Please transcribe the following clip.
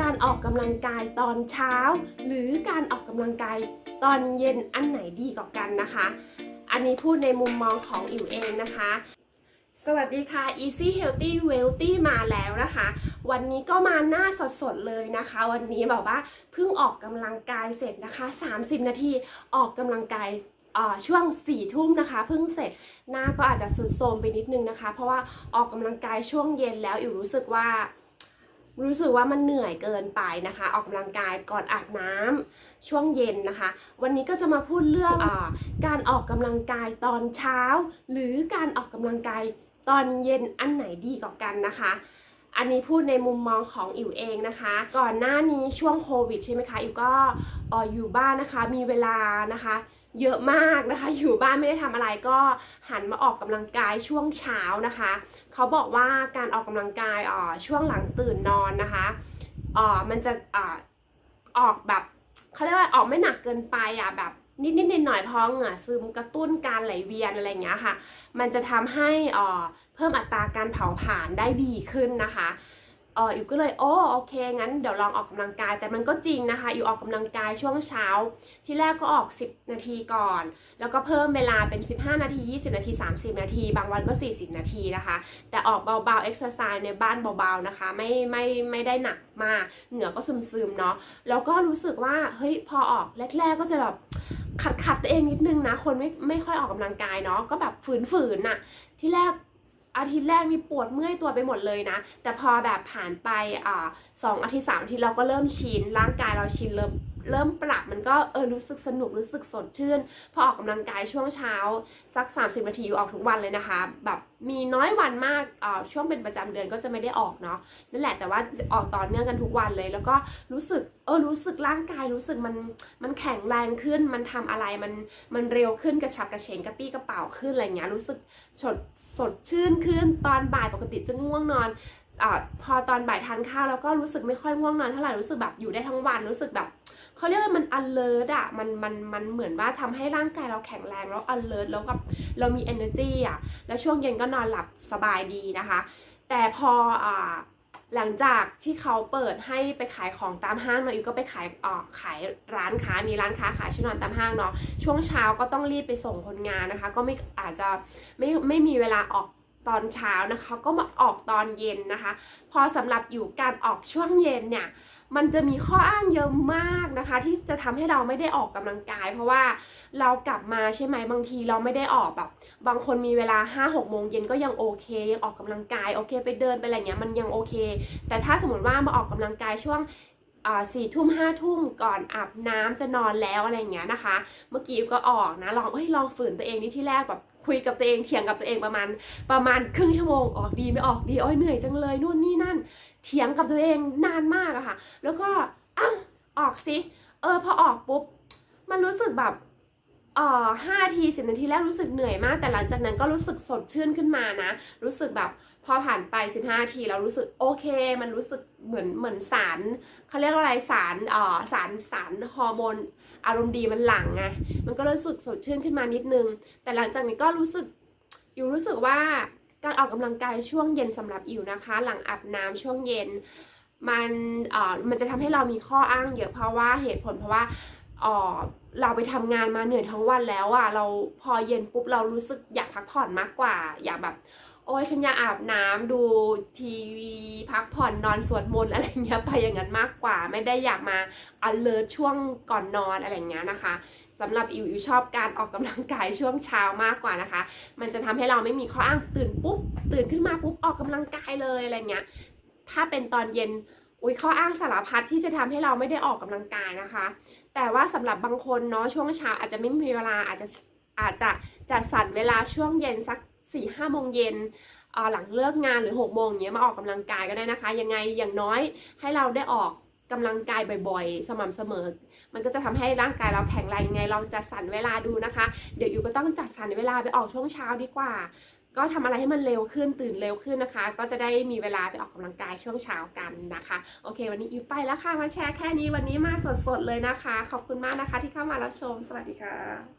การออกกำลังกายตอนเช้า หรือการออกกำลังกายตอนเย็นอันไหนดีกว่ากันนะคะ อันนี้พูดในมุมมองของอิ๋วเองนะคะสวัสดีค่ะ Easy Healthy Wealthy มาแล้วนะคะ วันนี้ก็มาหน้าสดๆเลยนะคะ วันนี้แบบว่าเพิ่งออกกำลังกายเสร็จนะคะ 30 นาทีออกกำลังกายช่วง4ี่ทุ่มนะคะเพิ่งเสร็จหน้าก็อาจจะสุดโทรมไปนิดนึงนะคะ เพราะว่าออกกำลังกายช่วงเย็นแล้วอิ๋วรู้สึกว่า รู้สึกว่ามันเหนื่อยเกินไปนะคะ ออกกำลังกายก่อนอาบน้ำช่วงเย็นนะคะ วันนี้ก็จะมาพูดเรื่องอการออกกำลังกายตอนเช้า หรือการออกกำลังกายตอนเย็นอันไหนดีกว่ากันนะคะ อันนี้พูดในมุมมองของอิ๋วเองนะคะ ก่อนหน้านี้ช่วงโควิดใช่ไหมคะอิ๋วก็อออยู่บ้านนะคะ มีเวลานะคะ เยอะมากนะคะ อยู่บ้านไม่ได้ทำอะไรก็หันมาออกกำลังกายช่วงเช้านะคะ เขาบอกว่าการออกกำลังกายอ่อช่วงหลังตื่นนอนนะคะอ่อมันจะอ่าออกแบบเขาเรียกว่าออกไม่หนักเกินไปอะแบบนิดนิดหน่อยๆพอเหงื่อซึมกระตุ้นการไหลเวียนอะไรเงี้ยค่ะ มันจะทำให้อ่อเพิ่มอัตราการเผาผลาญได้ดีขึ้นนะคะ เอออิวก็เลยโอ้โอเค งั้นเดี๋ยวลองออกกำลังกายแต่มันก็จริงนะคะอิวออกกำลังกายช่วงเช้า ที่แรกก็ออก 10 นาทีก่อน แล้วก็เพิ่มเวลาเป็น 15 นาที 20 นาที 30 นาที บางวันก็ 40 นาทีนะคะ แต่ออกเบาๆเอ็กซ์ไซส์ในบ้านเบาๆนะคะ ไม่ไม่ไม่ได้หนักมาก เหงื่อก็ซึมๆเนาะแล้วก็รู้สึกว่าเฮ้ยพอออกแรกๆก็จะแบบขัดขัดตัวเองนิดนึงนะคนไม่ไม่ค่อยออกกำลังกายเนาะก็แบบฝืนๆน่ะที่แรก อาทิตย์แรกมีปวดเมื่อยตัวไปหมดเลยนะ แต่พอแบบผ่านไปอ่าสองอาทิตย์สามอาทิตย์เราก็เริ่มชินร่างกายเราชินเริ่ม เริ่มปรับมันก็เออรู้สึกสนุกรู้สึกสดชื่น พอออกกำลังกายช่วงเช้า สัก 30 นาทีอยู่ออกทุกวันเลยนะคะ แบบมีน้อยวันมากอ่าช่วงเป็นประจำเดือนก็จะไม่ได้ออกเนาะนั่นแหละแต่ว่าออกต่อเนื่องกันทุกวันเลย แล้วก็รู้สึกเออรู้สึกร่างกายรู้สึกมันมันแข็งแรงขึ้นมันทำอะไรมันมันเร็วขึ้นกระฉับกระเฉงกระปี้กระเป๋าขึ้นอะไรเงี้ยรู้สึกสดสดชื่นขึ้นตอนบ่ายปกติจะง่วงนอน อพอตอนบ่ายทานข้าวแล้วก็รู้สึกไม่ค่อยง่วงนอนเท่าไหร่รู้สึกแบบอยู่ได้ทั้งวันรู้สึกแบบเขาเรียกว่ามัน alert อะมันมันมันเหมือนว่าทำให้ร่างกายเราแข็งแรงแล้ว alert แล้วกับเรามี energy อะแล้วช่วงเย็นก็นอนหลับสบายดีนะคะ แต่พออ่าหลังจากที่เขาเปิดให้ไปขายของตามห้างเนาะอิวก็ไปขายอ่าขายร้านค้า มีร้านค้าขายชุดนอนตามห้างเนาะช่วงเช้าก็ต้องรีบไปส่งคนงานนะคะ ก็ไม่อาจจะไม่ไม่มีเวลาออก ตอนเช้านะคะ ก็มาออกตอนเย็นนะคะ พอสำหรับอยู่การออกช่วงเย็นเนี่ยมันจะมีข้ออ้างเยอะมากนะคะ ที่จะทำให้เราไม่ได้ออกกำลังกาย เพราะว่าเรากลับมาใช่ไหมบางทีเราไม่ได้ออกแบบ บางคนมีเวลา5 6โมงเย็นก็ยังโอเค ยังออกกำลังกายโอเค ไปเดินไปอะไรเงี้ยมันยังโอเค แต่ถ้าสมมติว่ามาออกกำลังกายช่วงสี่ทุ่มห้าทุ่มก่อนอาบน้ำจะนอนแล้วอะไรเงี้ยนะคะ เมื่อกี้ก็ออกนะลองเอ้ยลองฝืนตัวเองนี่ที่แรกแบบ คุยกับตัวเองเถียงกับตัวเองประมาณ ประมาณครึ่งชั่วโมงออกดีไม่ออกดีโอ้ยเหนื่อยจังเลยนู่นนี่นั่น เถียงกับตัวเองนานมากอะค่ะ แล้วก็อ้าวออกสิเออพอออกปุ๊บมันรู้สึกแบบ เอ่อห้าทีสิบนาทีแรกรู้สึกเหนื่อยมาก แต่หลังจากนั้นก็รู้สึกสดชื่นขึ้นมานะ รู้สึกแบบพอผ่านไป 15นาทีเรารู้สึกโอเค มันรู้สึกเหมือนเหมือนสารเขาเรียกว่าอะไรสารเอ่อสารสารฮอร์โมนอารมณ์ดีมันหลั่งไงมันก็รู้สึกสดชื่นขึ้นมานิดนึง แต่หลังจากนี้ก็รู้สึกอยู่รู้สึกว่าการออกกำลังกายช่วงเย็นสำหรับอิวนะคะ หลังอาบน้ำช่วงเย็น มันเอ่อมันจะทำให้เรามีข้ออ้างเยอะเพราะว่าเหตุผลเพราะว่า เราไปทำงานมาเหนื่อยทั้งวันแล้วอะเราพอเย็นปุ๊บเรารู้สึกอยากพักผ่อนมากกว่า อยากแบบโอ้ยฉันอยากอาบน้ำดูทีวีพักผ่อนนอนสวดมนต์อะไรเงี้ยไปอย่างนั้นมากกว่า ไม่ได้อยากมา alert ช่วงก่อนนอนอะไรเงี้ยนะคะสำหรับอิวอิวชอบการออกกำลังกายช่วงเช้ามากกว่านะคะ มันจะทำให้เราไม่มีข้ออ้างตื่นปุ๊บตื่นขึ้นมาปุ๊บออกกำลังกายเลยอะไรเงี้ยถ้าเป็นตอนเย็นอุ้ยข้ออ้างสารพัดที่จะทำให้เราไม่ได้ออกกำลังกายนะคะ แต่ว่าสำหรับบางคนเนาะช่วงเช้าอาจจะไม่มีเวลาอาจจะอาจจะจัดสรรเวลาช่วงเย็นสัก4ี่ห้าโมงเย็นหลังเลิกงานหรือ6กโมงอย่างเงี้ยมาออกกำลังกายก็ได้นะคะ ยังไงอย่างน้อยให้เราได้ออกกำลังกายบ่อยๆ สม่ำเสมอ มันก็จะทำให้ร่างกายเราแข็งแรงยังไงลองจัดสรรเวลาดูนะคะ เดี๋ยวอยู่ก็ต้องจัดสรรเวลาไปออกช่วงเช้าดีกว่า ก็ทำอะไรให้มันเร็วขึ้นตื่นเร็วขึ้นนะคะ ก็จะได้มีเวลาไปออกกำลังกายช่วงเช้ากันนะคะ โอเค วันนี้อิวไปแล้วค่ะมาแชร์แค่นี้วันนี้มาสดๆเลยนะคะ ขอบคุณมากนะคะที่เข้ามารับชม สวัสดีค่ะ